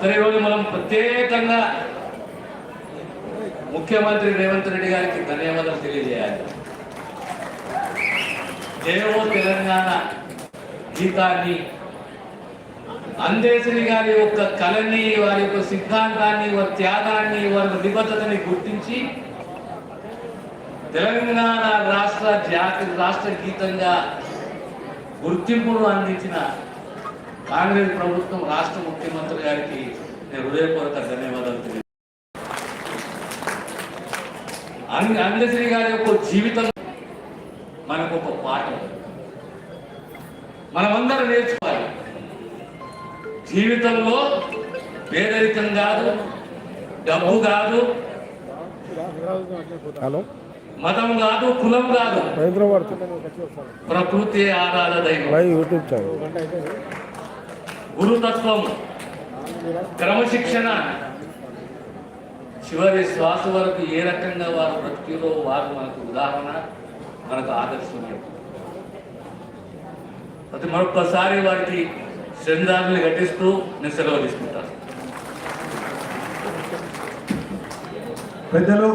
సరే ఈరోజు మనం ప్రత్యేకంగా ముఖ్యమంత్రి రేవంత్ రెడ్డి గారికి ధన్యవాదాలు తెలియజేయాలి. దేవో తెలంగాణ గీతాన్ని అందేశ్వరి గారి యొక్క కళని వారి యొక్క సిద్ధాంతాన్ని వారి త్యాగాన్ని వారి నిబద్ధతని గుర్తించి తెలంగాణ రాష్ట్ర జాతి రాష్ట్ర గీతంగా గుర్తింపును అందించిన కాంగ్రెస్ ప్రభుత్వం రాష్ట్ర ముఖ్యమంత్రి గారికి నేను హృదయపూర్వక ధన్యవాదాలు తెలియ అందేశ్వరి గారి యొక్క జీవితం మనకు ఒక పాఠం. మనమందరం నేర్చుకోవాలి. జీవితంలో పేదరికం కాదు డబ్బు కాదు హలో? మతం కాదు కులం కాదు. హైదరాబాద్. ప్రకృతి ఆరాధ దైవం. YouTube channel. గురుతత్వం క్రమశిక్షణ. చివరి శ్వాస వరకు ఏ రకంగా వారు బ్రతికిలో వారు మనకు ఉదాహరణ మనకు ఆదర్శనీయం. ప్రతి మరొక్కసారి వారికి శ్రద్ధాంజలి ఘటిస్తూ నేను సెలవు తీసుకుంటాను. పెద్దలు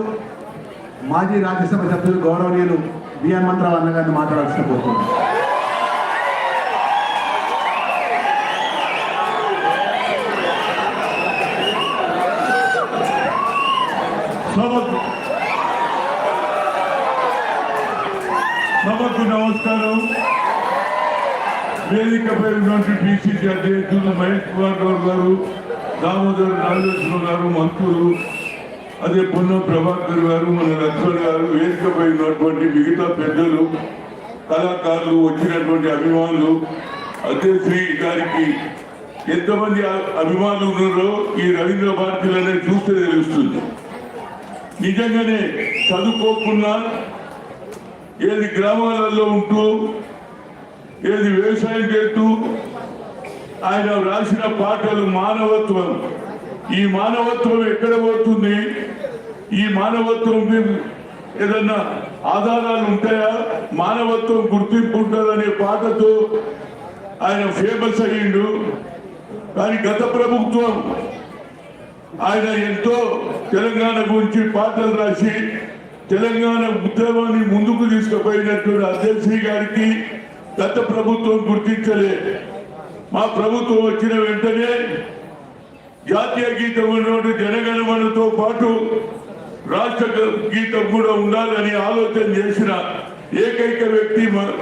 మాజీ రాజ్యసభ సభ్యులు గౌరవనీయులు బిఎన్ మంత్రాలు అన్నగారిని మాట్లాడాల్సిన కోరుతున్నాను సభకు సభకు నమస్కారం వేదికపై ఉన్నటువంటి పిసిసి అధ్యక్షులు మహేష్ కుమార్ గౌడ్ గారు దామోదర్ నాగేశ్వర గారు మంత్రులు అదే పొన్నం ప్రభాకర్ గారు మన లక్ష్మణ్ గారు వేదికపై ఉన్నటువంటి మిగతా పెద్దలు కళాకారులు వచ్చినటువంటి అభిమానులు అదే శ్రీ గారికి ఎంతమంది అభిమానులు ఉన్నారో ఈ రవీంద్ర భారతిలోనే చూస్తే తెలుస్తుంది. నిజంగానే చదువుకోకుండా ఏది గ్రామాలలో ఉంటూ ఏది వ్యవసాయం చేస్తూ ఆయన రాసిన పాటలు మానవత్వం. ఈ మానవత్వం ఎక్కడ పోతుంది? ఈ మానవత్వం మీద ఏదన్నా ఆధారాలు ఉంటాయా? మానవత్వం గుర్తింపు ఉంటుందనే పాటతో ఆయన ఫేమస్ అయ్యిండు. కానీ గత ప్రభుత్వం ఆయన ఎంతో తెలంగాణ గురించి పాటలు రాసి తెలంగాణ ఉద్యమాన్ని ముందుకు తీసుకుపోయినటువంటి అధ్యక్షి గారికి గత ప్రభుత్వం గుర్తించలే. మా ప్రభుత్వం వచ్చిన వెంటనే జాతీయ గీతం ఉన్నటువంటి జనగణమనతో పాటు రాష్ట్ర గీతం కూడా ఉండాలని ఆలోచన చేసిన ఏకైక వ్యక్తి మ-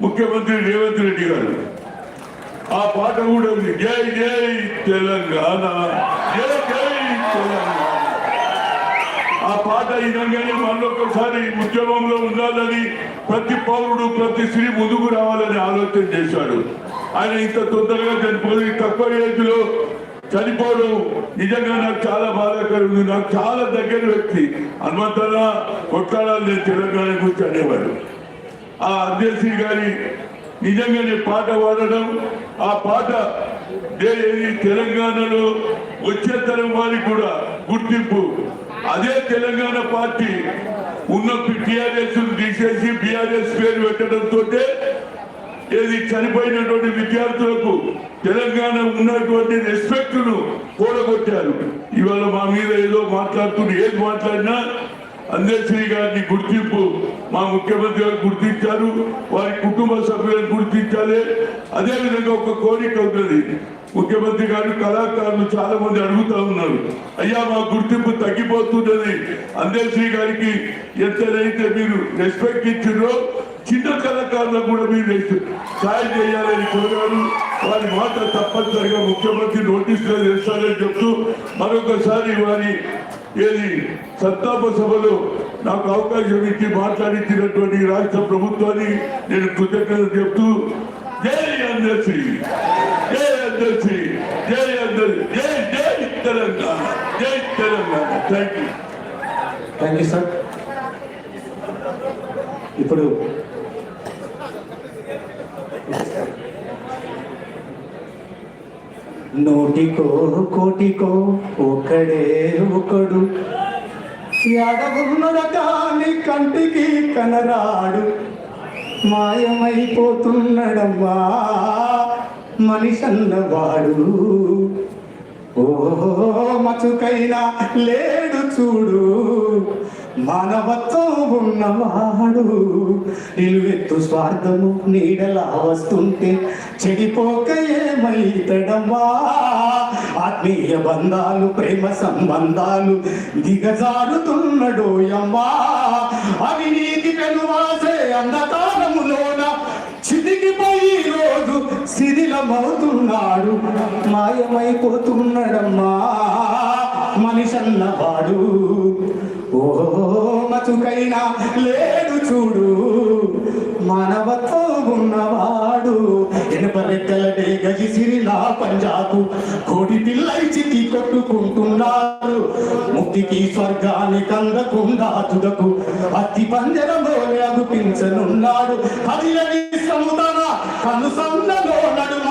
ముఖ్యమంత్రి రేవంత్ రెడ్డి గారు. ఆ పాట కూడా ఉంది. జై జై తెలంగాణ జై జై తెలంగాణ ఆ పాట వినగానే మళ్ళొకసారి ఉద్యమంలో ఉండాలని ప్రతి పౌరుడు ప్రతి స్త్రీ ముందుకు రావాలని ఆలోచన చేశాడు. ఆయన ఇంత తొందరగా చనిపోయి తక్కువ ఏజ్లో చనిపోవడం నిజంగా నాకు చాలా బాధాకరం ఉంది. నాకు చాలా దగ్గర వ్యక్తి. హనుమంతనా కొట్లాడాలి నేను తెలంగాణ గురించి అనేవాడు. ఆ అధ్యక్షి గారి నిజంగానే పాట పాడడం ఆ పాట దే- తెలంగాణలో వచ్చే తరం వారికి కూడా గుర్తింపు. అదే తెలంగాణ పార్టీ ఉన్న టిఆర్ఎస్ తీసేసి బిఆర్ఎస్ పేరు పెట్టడంతో ఏది చనిపోయినటువంటి విద్యార్థులకు తెలంగాణ ఉన్నటువంటి రెస్పెక్ట్ను కూడగొట్టారు. ఇవాళ మా మీద ఏదో మాట్లాడుతున్నారు ఏది మాట్లాడినా అందశ్రీ గారిని గుర్తింపు మా ముఖ్యమంత్రి గారు గుర్తించారు వారి కుటుంబ సభ్యులను గుర్తించాలి. అదే విధంగా ఒక కోరిక ఉన్నది. ముఖ్యమంత్రి గారు కళాకారులు చాలా మంది అడుగుతా ఉన్నారు. అయ్యా మా గుర్తింపు తగ్గిపోతున్నది. అందశ్రీ గారికి ఎంతనైతే మీరు రెస్పెక్ట్ ఇచ్చిండ్రో చిన్న కళాకారులకు కూడా మీరు రెస్పెక్ట్ సాయం చేయాలని కోరారు. వారి మాట తప్పనిసరిగా ముఖ్యమంత్రి నోటీసులు చేస్తారని చెప్తూ మరొకసారి వారి ఏది? సంతాప సభలో నాకు అవకాశం ఇచ్చి మాట్లాడించినటువంటి రాష్ట్ర ప్రభుత్వాన్ని నేను కృతజ్ఞత చెప్తూ జై అందశ్రీ జై అందశ్రీ జై అందరి జై జై తెలంగాణ జై Telangana. Thank you thank you sir ఇప్పుడు నూటికో కోటికో ఒకడే ఒకడు. ఎడగున్నడ కంటికి కనరాడు. మాయమైపోతున్నడమ్మా మనిషన్నవాడు. ఓ మచుకైనా లేడు చూడు. మానవత్వం ఉన్నవాడు. నిలువెత్తు స్వార్థము నీడలా వస్తుంటే చెడిపోక ఏమైతడమ్మా? ఆత్మీయ బంధాలు ప్రేమ సంబంధాలు దిగజారుతున్నడోయమ్మా అవినీతి పెనువాసే అంధకారములోన చితికిపోయి రోజు శిథిలమవుతున్నాడు. మాయమైపోతున్నాడమ్మా. మనిషన్నవాడు ఓ మచుకైనా లేడు చూడు. మానవత్వం ఉన్నవాడు ఎనప రెక్కలడే గజిసిరిలా పంజాబు కోడి పిల్ల చితి కొట్టుకుంటున్నారు. ముక్తికి స్వర్గాన్ని కందకుండా తుదకు అతి పంజరంలో అగుపించనున్నాడు. కదిలని సముదన కనుసన్నలో నడుమ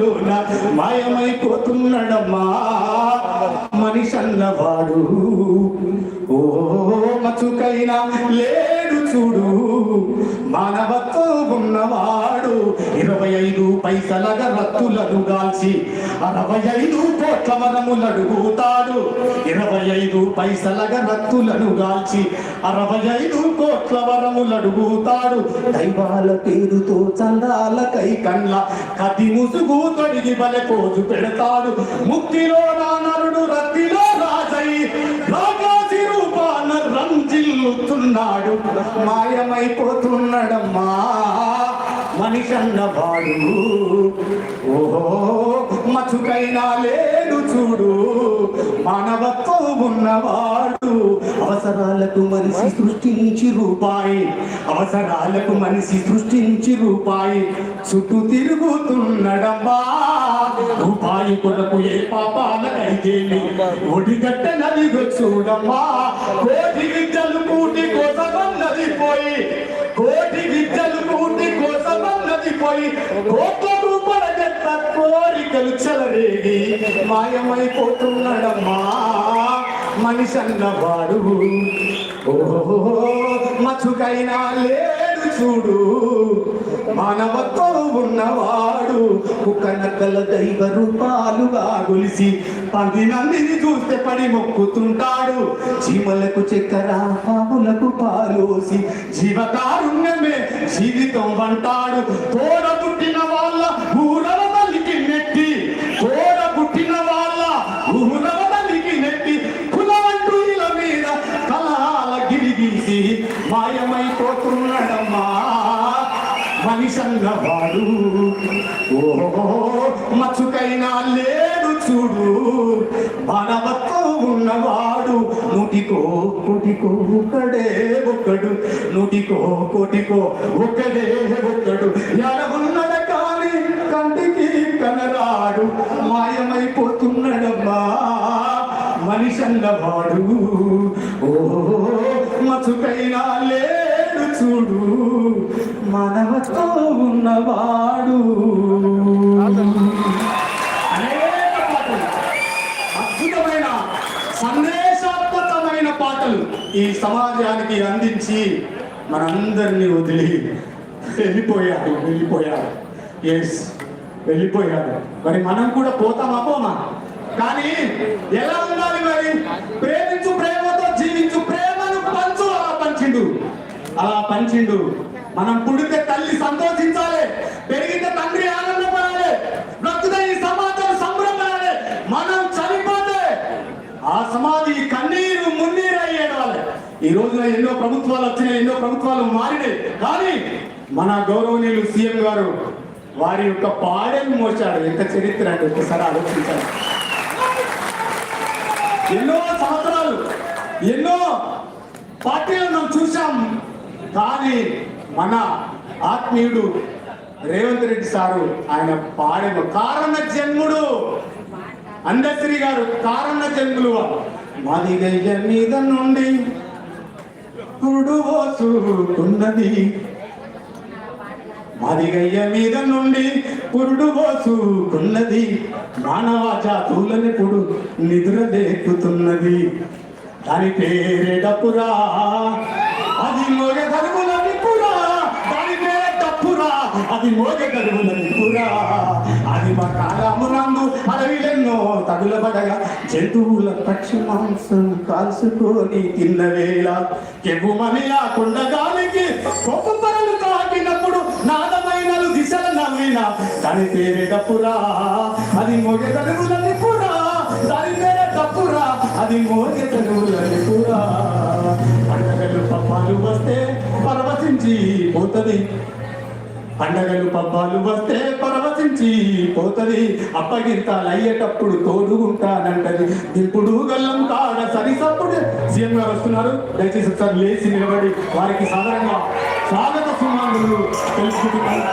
గమనములోన మాయమైపోతున్నాడమ్మా మనిషి అన్నవాడు. ఓ మచుకైనా లే చూడు. మానవత్వం ఉన్నవాడు ఇరవై ఐదు పైసలగ రత్తులను గాల్చి అరవై ఐదు కోట్ల వరములు ఇరవై ఐదు పైసలగ రత్తులను గాల్చి అరవై ఐదు కోట్ల వరములు అడుగుతాడు దైవాల పేరుతో చందాల కై కండ్ల కతి ముసుగు తొడిగి బలె పోజు పెడతాడు. ముక్తిలో నా నరుడు రత్ రంజిల్లుతున్నాడు మాయమైపోతున్నాడమ్మా. మనిషి అన్నవాడు ఓహో మచుకైనా లేడు చూడు. మానవత్వం ఉన్నవాడు. అవసరాలకు మనిషి సృష్టించి రూపాయి. అవసరాలకు మనిషి సృష్టించి రూపాయి. చుట్టూ తిరుగుతున్నడమ్మా. రూపాయి కొరకు ఏ పాపాలకైతే ఒడిగట్ట నదిగో చూడమ్మా. కోటి పోయి కోటి విద్యలు కూటి కోసమన్నది పోయి కోట్ల రూపాయల కోరికలు చెలరేగి మాయమైపోతున్నాడమ్మా. మనిషి అన్నవాడు ఓహో మచుకైనా లే చూడు మానవత్వం ఉన్నవాడు కుక్క నక్కల దైవ రూపాలుగా గొలిసి పది మందిని చూస్తే పడి మొక్కుతుంటాడు. చీమలకు చక్కెర పాములకు పాలోసి జీవకారుణ్యమే జీవితం అంటాడు. తోడ మచ్చుకైనా లేదు చూడు. మానవత్వం ఉన్నవాడు నూటికో కోటికో ఒక్కడే ఒక్కడు. నూటికో కోటికో ఒక్కడే ఒక్కడు. ఎడగున్నడ కాని కంటికి కనరాడు. మాయమైపోతున్నాడమ్మా మనిషన్నవాడు ఓ మచ్చుకైనా లేదు చూడు. మనవతో ఉన్నవాడు సందేశాత్మకమైన పాటలు ఈ సమాజానికి అందించి మనందరినీ వదిలి వెళ్ళిపోయాడు వెళ్ళిపోయాడు. ఎస్ వెళ్ళిపోయాడు. మరి మనం కూడా పోతామా పోమా? కానీ ఎలా ఉండాలి మరి? ప్రేమించు ప్రేమతో జీవించు ప్రేమను పంచు అలా పంచిండు. అలా పంచిండు. మనం పుడితే తల్లి సంతోషించాలి పెరిగితే తండ్రి ఆనందపడాలి. ఈ రోజున ఎన్నో ప్రభుత్వాలు వచ్చినాయి ఎన్నో ప్రభుత్వాలు మారినాయి. కానీ మన గౌరవనీయులు సీఎం గారు వారి యొక్క పాడెను మోసాడు ఎంత చరిత్ర అంటే ఒకసారి ఆలోచించాలి. ఎన్నో సంవత్సరాలు ఎన్నో పార్టీలను మనం చూసాం కానీ మన ఆత్మీయుడు రేవంత్ రెడ్డి సారు ఆయన పాడెను కారణ జన్ముడు. అందశ్రీ గారు కారణ జన్ములు మదిగయ్య మీద నుండి పురుడువోసుకున్నది మదిగయ్య మీద నుండి పురుడు పోసుకున్నది మానవ జాతులనిప్పుడు నిద్ర లేపుతున్నది. దాని పేరే డప్పురా అది మొగ ధర్ముల అది మోగ కలుగులని పురా అది మా కాలమునందు అడవిలెన్నో తగులబడగా. జంతువుల పక్షి మాంసం కాల్చుకొని తిన్న వేళ కెవ్వుమని ఆ కొండగాలికి పనులు తాకినప్పుడు నాదమైనలు దిశల నవ్విన. దాని పేరే డప్పురా అది మోగ కలుగులని పురా దాని పేరే డప్పురా అది మోగ కలుగులని పురా పండగలు పప్పాలు వస్తే పరవశించి పోతుంది. పండగలు పబ్బాలు వస్తే పరవశించి పోతది. అప్పగింతలు అయ్యేటప్పుడు తోడుగుంటానంటది. ఇప్పుడు గల్లం కాడ సరిసప్పుడు సీఎం గారు వస్తున్నారు. దయచేసి ఒకసారి లేచి నిలబడి వారికి సాధారణంగా స్వాగత సుమానులు తెలుసుకుంటున్నారు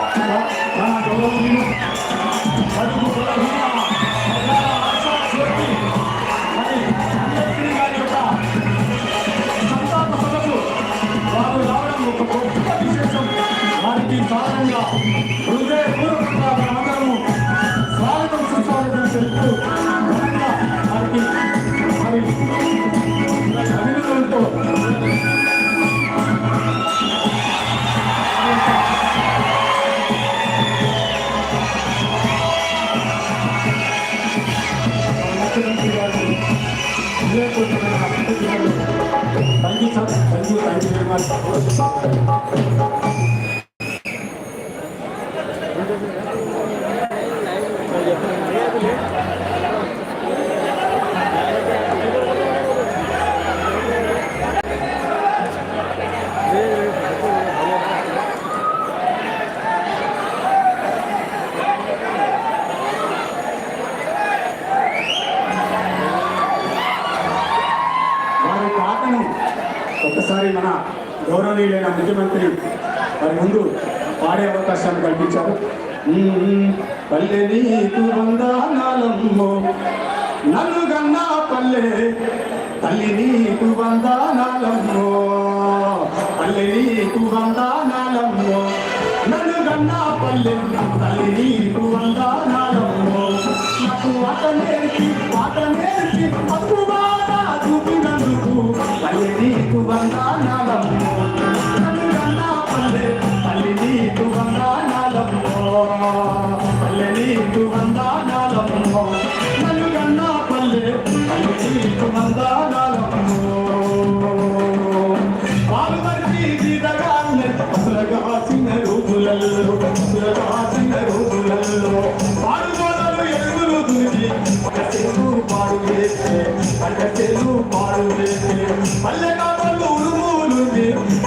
పల్లె నీకు వందనాలమ్మో. నన్ను గన్నా పల్లె తల్లి నీకు వందనాలమ్మో.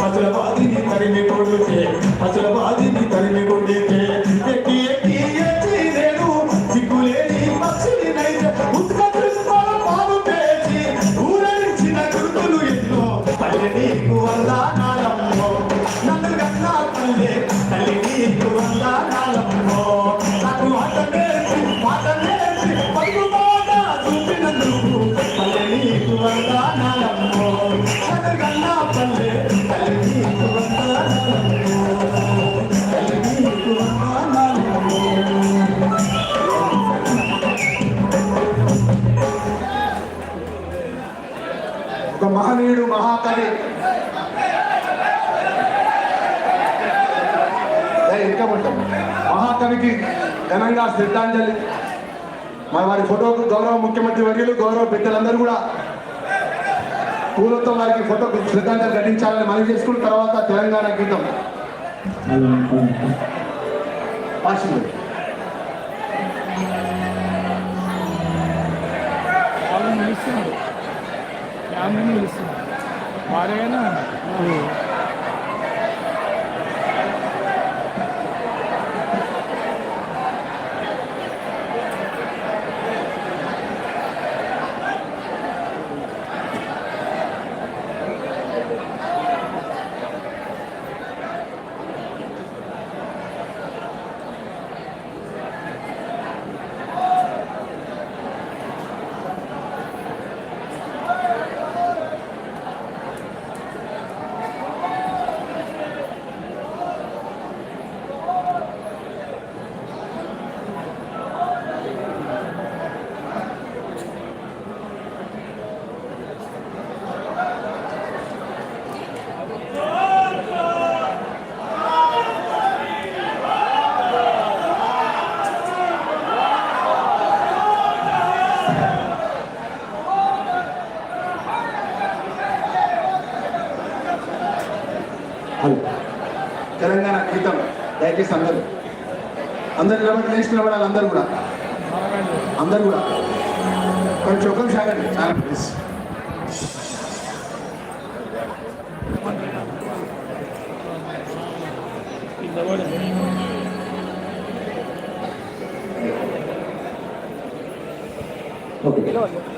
అసలు బాధిని తరిమి కొడితే అసలు బాధిని ఒక మహనీయుడు మహాకవి. ఏ, మహాకవికి ఘనంగా శ్రద్ధాంజలి. మరి వారి ఫోటోకు గౌరవ ముఖ్యమంత్రి వర్యులు గౌరవ పెద్దలందరూ కూడా పూలతో వారికి ఫోటోకు శ్రద్ధాంజలి ఘటించాలని మనం చేసుకున్న తర్వాత తెలంగాణ గీతం. పాసింది. వాళ్ళని పిలుస్తుంది ఫ్యామిలీని తెలంగాణ గీతం దయచేసి అందరూ. అందరు నిలబడి లేచి నిలబడాలి అందరు కూడా. అందరు కూడా. కొంచెం ఒకరు సాగండి. చాలా ప్లీజ్ ఓకే.